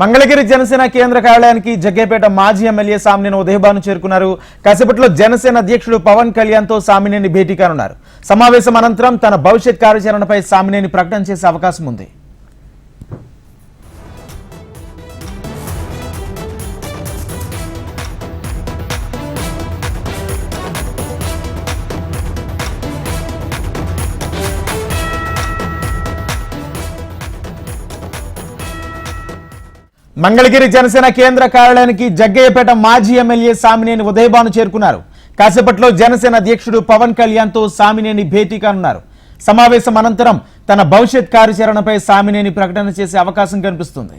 మంగళగిరి జనసేన కేంద్ర కార్యాలయానికి జగ్గేపేట మాజీ ఎమ్మెల్యే సామినేని ఉదయభాను చేరుకున్నారు. కాసేపట్లో జనసేన అధ్యక్షుడు పవన్ కళ్యాణ్తో సామినేని భేటీ కానున్నారు. సమావేశం అనంతరం తన భవిష్యత్ కార్యాచరణపై సామినేని ప్రకటన చేసే అవకాశం ఉంది. మంగళగిరి జనసేన కేంద్ర కార్యాలయానికి జగ్గయ్యపేట మాజీ ఎమ్మెల్యే సామినేని ఉదయభాను చేరుకున్నారు. కాసేపట్లో జనసేన అధ్యక్షుడు పవన్ కళ్యాణ్తో సామినేని భేటీ కానున్నారు. సమావేశం అనంతరం తన భవిష్యత్ కార్యాచరణపై సామినేని ప్రకటన చేసే అవకాశం కనిపిస్తుంది.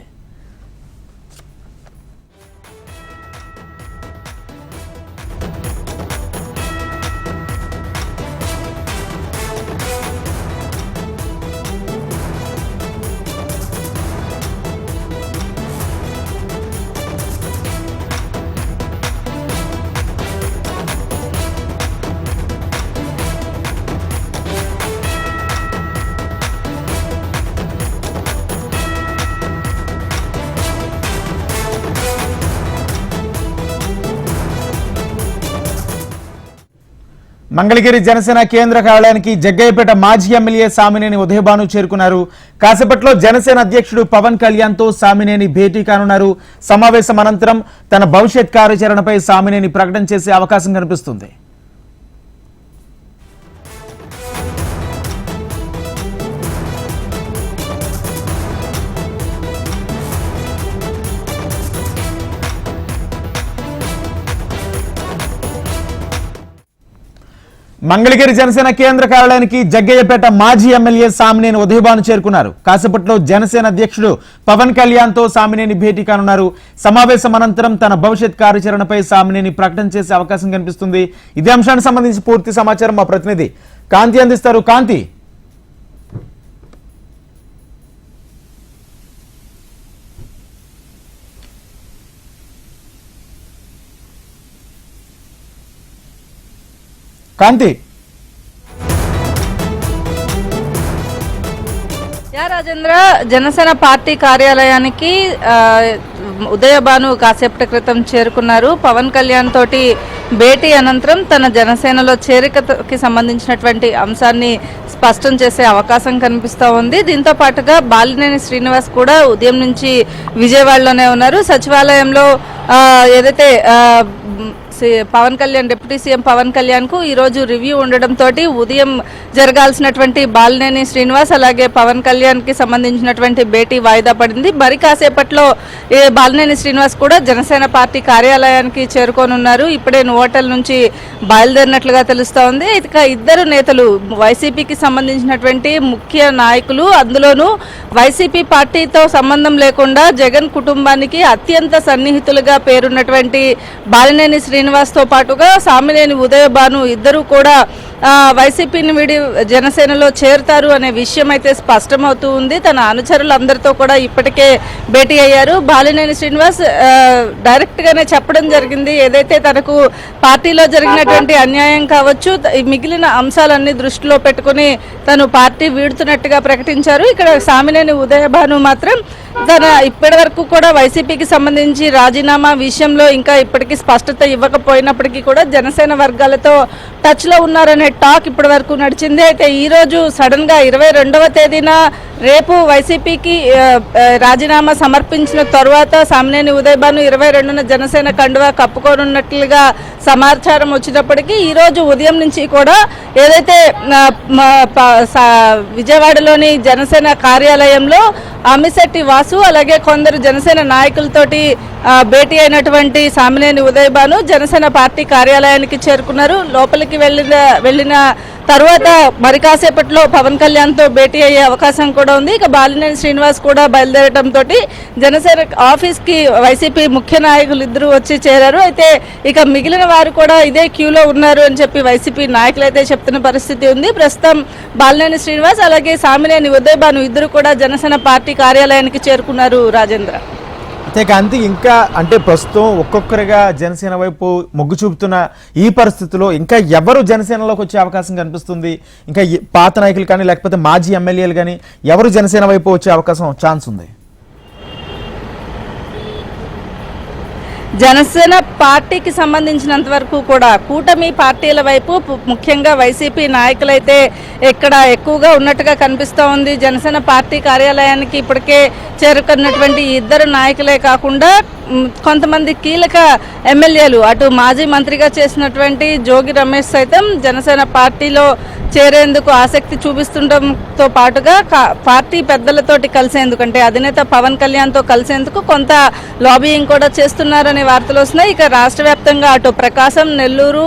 మంగళగిరి జనసేన కేంద్ర కార్యాలయానికి జగ్గయ్యపేట మాజీ ఎమ్మెల్యే సామినేని ఉదయభాను చేరుకున్నారు. కాసేపట్లో జనసేన అధ్యక్షుడు పవన్ కళ్యాణ్తో సామినేని భేటీ కానున్నారు. సమావేశం అనంతరం తన భవిష్యత్ కార్యాచరణపై సామినేని ప్రకటన చేసే అవకాశం కనిపిస్తుంది. మంగళగిరి జనసేన కేంద్ర కార్యాలయానికి జగ్గయ్యపేట మాజీ ఎమ్మెల్యే సామినేని ఉదయభాను చేరుకున్నారు. కాసేపట్లో జనసేన అధ్యక్షుడు పవన్ కళ్యాణ్తో సామినేని భేటీ కానున్నారు. సమావేశం అనంతరం తన భవిష్యత్ కార్యాచరణపై సామినేని ప్రకటన చేసే అవకాశం కనిపిస్తుంది. ఇదే అంశానికి సంబంధించి పూర్తి సమాచారం మా ప్రతినిధి కాంతి అందిస్తారు. కాంతి కాంతి. రాజేంద్ర జనసేన పార్టీ కార్యాలయానికి ఉదయభాను కాసేపటి క్రితం చేరుకున్నారు. పవన్ కళ్యాణ్ తోటి భేటీ అనంతరం తన జనసేనలో చేరికకి సంబంధించినటువంటి అంశాన్ని స్పష్టం చేసే అవకాశం కనిపిస్తూ ఉంది. దీంతో పాటుగా బాలినేని శ్రీనివాస్ కూడా ఉదయం నుంచి విజయవాడలోనే ఉన్నారు. సచివాలయంలో ఏదైతే పవన్ కళ్యాణ్ డిప్యూటీ సీఎం పవన్ కళ్యాణ్కు ఈ రోజు రివ్యూ ఉండడంతో ఉదయం జరగాల్సినటువంటి బాలినేని శ్రీనివాస్ అలాగే పవన్ కళ్యాణ్కి సంబంధించినటువంటి భేటీ వాయిదా పడింది. మరి కాసేపట్లో బాలినేని శ్రీనివాస్ కూడా జనసేన పార్టీ కార్యాలయానికి చేరుకోనున్నారు. ఇప్పుడే హోటల్ నుంచి బయలుదేరినట్లుగా తెలుస్తా ఉంది ఇక ఇద్దరు నేతలు వైసీపీకి సంబంధించినటువంటి ముఖ్య నాయకులు అందులోనూ వైసీపీ పార్టీతో సంబంధం లేకుండా జగన్ కుటుంబానికి అత్యంత సన్నిహితులుగా పేరున్నటువంటి బాలినేని శ్రీనివాస్తో పాటుగా సామినేని ఉదయభాను ఇద్దరు కూడా వైసీపీని వీడి జనసేనలో చేరుతారు అనే విషయం అయితే స్పష్టమవుతూ ఉంది. తన అనుచరులందరితో కూడా ఇప్పటికే భేటీ అయ్యారు. బాలినేని శ్రీనివాస్ డైరెక్ట్గానే డైరెక్ట్ గానే చెప్పడం జరిగింది. ఏదైతే తనకు పార్టీలో జరిగినటువంటి అన్యాయం కావచ్చు మిగిలిన అంశాలన్నీ దృష్టిలో పెట్టుకుని తను పార్టీ వీడుతున్నట్టుగా ప్రకటించారు. ఇక్కడ సామినేని ఉదయభాను మాత్రం తన ఇప్పటి వరకు కూడా వైసీపీకి సంబంధించి రాజీనామా విషయంలో ఇంకా ఇప్పటికీ స్పష్టత ఇవ్వకపోయినప్పటికీ కూడా జనసేన వర్గాలతో టచ్లో ఉన్నారని అనే టాక్ ఇప్పటి వరకు నడిచింది. అయితే ఈ రోజు సడన్గా ఇరవై రెండవ తేదీన రేపు వైసీపీకి రాజీనామా సమర్పించిన తర్వాత సామినేని ఉదయభాను ఇరవై రెండున జనసేన కండువా కప్పుకోనున్నట్లుగా సమాచారం వచ్చినప్పటికీ ఈ రోజు ఉదయం నుంచి కూడా ఏదైతే సా- విజయవాడలోని జనసేన కార్యాలయంలో అమిశెట్టి వాసు అలాగే కొందరు జనసేన నాయకులతోటి భేటీ అయినటువంటి సామినేని ఉదయభాను జనసేన పార్టీ కార్యాలయానికి చేరుకున్నారు. లోపలికి వెళ్ళిన వెళ్ళిన తర్వాత మరి కాసేపట్లో పవన్ కళ్యాణ్తో భేటీ అయ్యే అవకాశం కూడా ఉంది. ఇక బాలినేని శ్రీనివాస్ కూడా బయలుదేరడంతో జనసేన ఆఫీస్కి వైసీపీ ముఖ్య నాయకులు ఇద్దరు వచ్చి చేరారు. అయితే ఇక మిగిలిన వారు కూడా ఇదే క్యూలో ఉన్నారు అని చెప్పి వైసీపీ నాయకులు అయితే చెప్తున్న పరిస్థితి ఉంది. ప్రస్తుతం బాలినేని శ్రీనివాస్ అలాగే సామినేని ఉదయభాను ఇద్దరు కూడా జనసేన పార్టీ కార్యాలయానికి చేరుకున్నారు రాజేంద్ర. అంతేకాంతి ఇంకా అంటే ప్రస్తుతం ఒక్కొక్కరిగా జనసేన వైపు మొగ్గు చూపుతున్న ఈ పరిస్థితిలో ఇంకా ఎవరు జనసేనలోకి వచ్చే అవకాశం కనిపిస్తుంది? ఇంకా పాత నాయకులు కానీ లేకపోతే మాజీ ఎమ్మెల్యేలు కానీ ఎవరు జనసేన వైపు వచ్చే అవకాశం ఛాన్స్ ఉంది? జనసేన పార్టీకి సంబంధించినంత వరకు కూడా కూటమి పార్టీల వైపు ముఖ్యంగా వైసీపీ నాయకులైతే ఇక్కడ ఎక్కువగా ఉన్నట్టుగా కనిపిస్తూ ఉంది. జనసేన పార్టీ కార్యాలయానికి ఇప్పటికే చేరుకున్నటువంటి ఇద్దరు నాయకులే కాకుండా కొంతమంది కీలక ఎమ్మెల్యేలు అటు మాజీ మంత్రిగా చేసినటువంటి జోగి రమేష్ సైతం జనసేన పార్టీలో చేరేందుకు ఆసక్తి చూపిస్తుండటంతో పాటుగా పార్టీ పెద్దలతోటి కలిసేందుకు అంటే అధినేత పవన్ కళ్యాణ్తో కలిసేందుకు కొంత లాబీయింగ్ కూడా చేస్తున్నారనే వార్తలు వస్తున్నాయి. ఇక రాష్ట్ర వ్యాప్తంగా అటు ప్రకాశం నెల్లూరు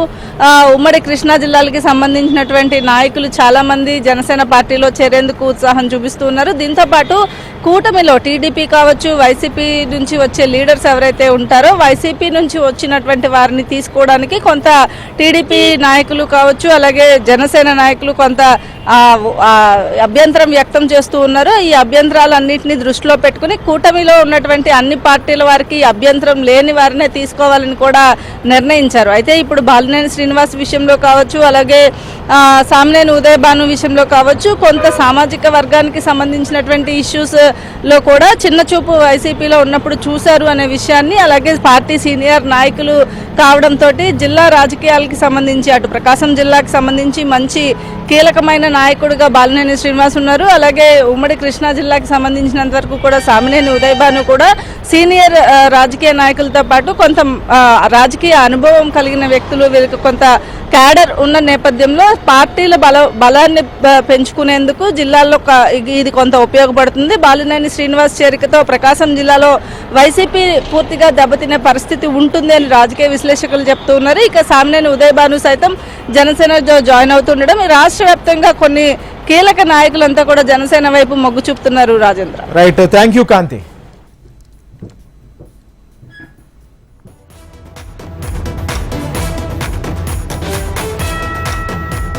ఉమ్మడి కృష్ణా జిల్లాలకి సంబంధించినటువంటి నాయకులు చాలామంది జనసేన పార్టీలో చేరేందుకు ఉత్సాహం చూపిస్తూ ఉన్నారు. దీంతో పాటు కూటమిలో టీడీపీ కావచ్చు వైసీపీ నుంచి వచ్చే లీడర్స్ ఎవరైతే ఉంటారో వైసీపీ నుంచి వచ్చినటువంటి వారిని తీసుకోవడానికి కొంత టీడీపీ నాయకులు కావచ్చు అలాగే జనసేన నాయకులు కొంత అభ్యంతరం వ్యక్తం చేస్తూ ఉన్నారు. ఈ అభ్యంతరాలన్నింటినీ దృష్టిలో పెట్టుకుని కూటమిలో ఉన్నటువంటి అన్ని పార్టీల వారికి అభ్యంతరం లేని వారినే తీసుకోవాలని కూడా నిర్ణయించారు. అయితే ఇప్పుడు బాలినేని శ్రీనివాస్ విషయంలో కావచ్చు అలాగే ఆ, సామినేని ఉదయభాను విషయంలో కావచ్చు కొంత సామాజిక వర్గానికి సంబంధించినటువంటి ఇష్యూస్లో కూడా చిన్న చూపు వైసీపీలో ఉన్నప్పుడు చూశారు అనే విషయాన్ని అలాగే పార్టీ సీనియర్ నాయకులు కావడంతో జిల్లా రాజకీయాలకి సంబంధించి అటు ప్రకాశం జిల్లాకి సంబంధించి మంచి కీలకమైన నాయకుడిగా బాలినేని శ్రీనివాస్ ఉన్నారు. అలాగే ఉమ్మడి కృష్ణా జిల్లాకి సంబంధించినంత వరకు కూడా సామినేని ఉదయభాను కూడా సీనియర్ రాజకీయ నాయకులతో పాటు కొంత రాజకీయ అనుభవం కలిగిన వ్యక్తులు వీరికి కొంత క్యాడర్ ఉన్న నేపథ్యంలో పార్టీల బల బలాన్ని పెంచుకునేందుకు జిల్లాల్లో ఇది- కొంత ఉపయోగపడుతుంది. బాలినేని శ్రీనివాస్ చేరికతో ప్రకాశం జిల్లాలో వైసీపీ పూర్తిగా దెబ్బతినే పరిస్థితి ఉంటుంది అని రాజకీయ విశ్లేషకులు చెప్తూ ఉన్నారు. ఇక సామినేని ఉదయభాను సైతం జనసేన జాయిన్ అవుతుండడం. రాష్ట్ర వ్యాప్తంగా కొన్ని కీలక నాయకులంతా కూడా జనసేన వైపు మొగ్గు చూపుతున్నారు Rajendra. Right. Thank you Kanthi.